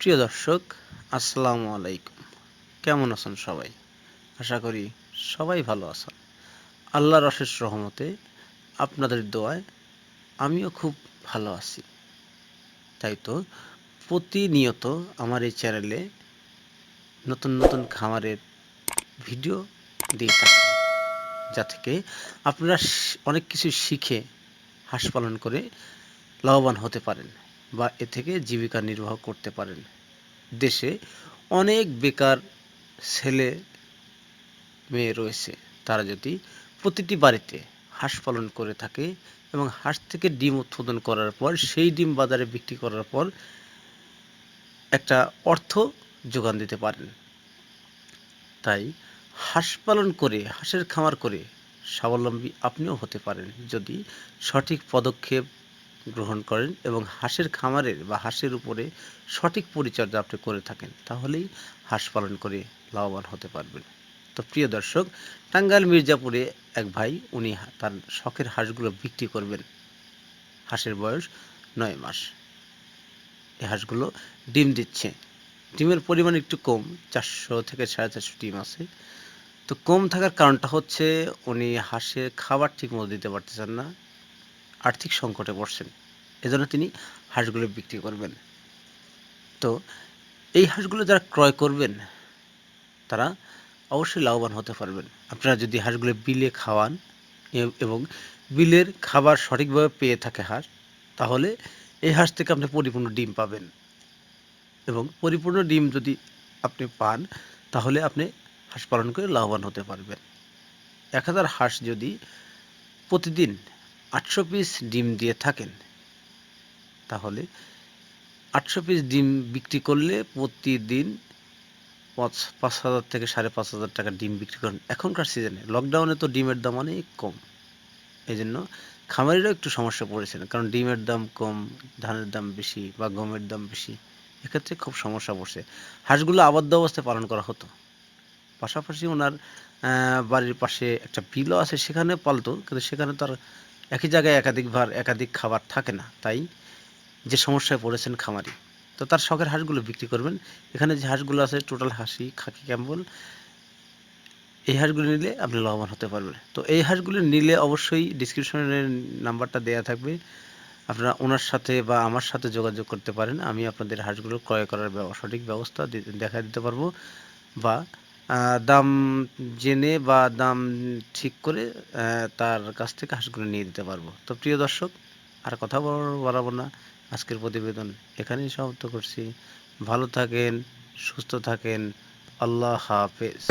প্রিয় দর্শক, আসসালামু আলাইকুম। কেমন আছেন সবাই? আশা করি সবাই ভালো আছেন। আল্লাহর অশেষ রহমতে আপনাদের দোয়ায় আমিও খুব ভালো আছি। তাই তো প্রতিনিয়ত আমার এই চ্যানেলে নতুন নতুন খামারের ভিডিও দিয়ে থাকি, যা থেকে আপনারা অনেক কিছু শিখে হাঁস পালন করে লাভবান হতে পারেন বা এ থেকে জীবিকা নির্বাহ করতে পারেন। দেশে অনেক বেকার ছেলে মেয়ে রয়েছে। তারা যদি প্রতিটি বাড়িতে হাঁস পালন করে থাকে এবং হাঁস থেকে ডিম উৎপাদন করার পর, সেই ডিম বাজারে বিক্রি করার পর একটা অর্থ যোগান দিতে পারেন। তাই হাঁস পালন করে, হাঁসের খামার করে স্বাবলম্বী আপনিও হতে পারেন। যদি সঠিক পদক্ষেপ গ্রহণ করেন এবং হাঁসের খামারের বা হাঁসের উপরে সঠিক পরিচর্যা আপনি করে থাকেন, তাহলেই হাঁস পালন করে লাভবান হতে পারবেন। তো প্রিয় দর্শক, টাঙ্গাইল মির্জাপুরে এক ভাই, উনি তার শখের হাঁসগুলো বিক্রি করবেন। হাঁসের বয়স নয় মাস। এই হাঁসগুলো ডিম দিচ্ছে। ডিমের পরিমাণ একটু কম, চারশো থেকে সাড়ে চারশো ডিম আছে। তো কম থাকার কারণটা হচ্ছে উনি হাঁসের খাবার ঠিক মতো দিতে পারতেছেন না। আর্থিক সংকটে পড়ছেন। এজন্য তিনি হাঁসগুলো বিক্রি করবেন। তো এই হাঁসগুলো যারা ক্রয় করবেন, তারা অবশ্যই লাভবান হতে পারবেন। আপনারা যদি হাঁসগুলো বিলে খাওয়ান এবং বিলের খাবার সঠিকভাবে পেয়ে থাকে হাঁস, তাহলে এই হাঁস থেকে আপনি পরিপূর্ণ ডিম পাবেন। এবং পরিপূর্ণ ডিম যদি আপনি পান, তাহলে আপনি হাঁস পালন করে লাভবান হতে পারবেন। এক হাজার হাঁস যদি প্রতিদিন আটশো পিস ডিম দিয়ে থাকেন। তাহলে আটশো পিস ডিম বিক্রি করলে প্রতিদিন পাঁচ পাঁচ হাজার থেকে সাড়ে পাঁচ হাজার টাকা ডিম বিক্রি করেন। এখনকার সিজনে লকডাউনে তো ডিমের দাম অনেক কম। এই জন্য খামারিরাও একটু সমস্যা পড়েছেন, কারণ ডিমের দাম কম, ধানের দাম বেশি বা গমের দাম বেশি। এক্ষেত্রে খুব সমস্যা পড়ছে। হাঁসগুলো আবদ্ধ অবস্থায় পালন করা হতো। পাশাপাশি ওনার বাড়ির পাশে একটা বিলও আছে, সেখানে পালতো, কিন্তু সেখানে তার একই জায়গায় একাধিকবার একাধিক খাবার থাকে না, তাই যে সমস্যায় পড়েছেন খামারি, তো তার শখের হাঁসগুলো বিক্রি করবেন। এখানে যে হাঁসগুলো আছে, টোটাল হাসি, খাকি, ক্যাম্বল, এই হাঁসগুলো নিলে আপনি লাভবান হতে পারবেন। তো এই হাঁসগুলো নিলে অবশ্যই ডিসক্রিপশনের নাম্বারটা দেওয়া থাকবে। আপনারা ওনার সাথে বা আমার সাথে যোগাযোগ করতে পারেন। আমি আপনাদের হাঁসগুলো ক্রয় করার সঠিক ব্যবস্থা দেখা দিতে পারব বা দাম জেনে বা দাম ঠিক করে তার কাছ থেকে হাঁসগুলো নিয়ে দিতে পারব। তো প্রিয় দর্শক, আর কথা বাড়াবো না। আজকের প্রতিবেদন এখানেই সমাপ্ত করছি। ভালো থাকেন, সুস্থ থাকেন। আল্লাহ হাফেজ।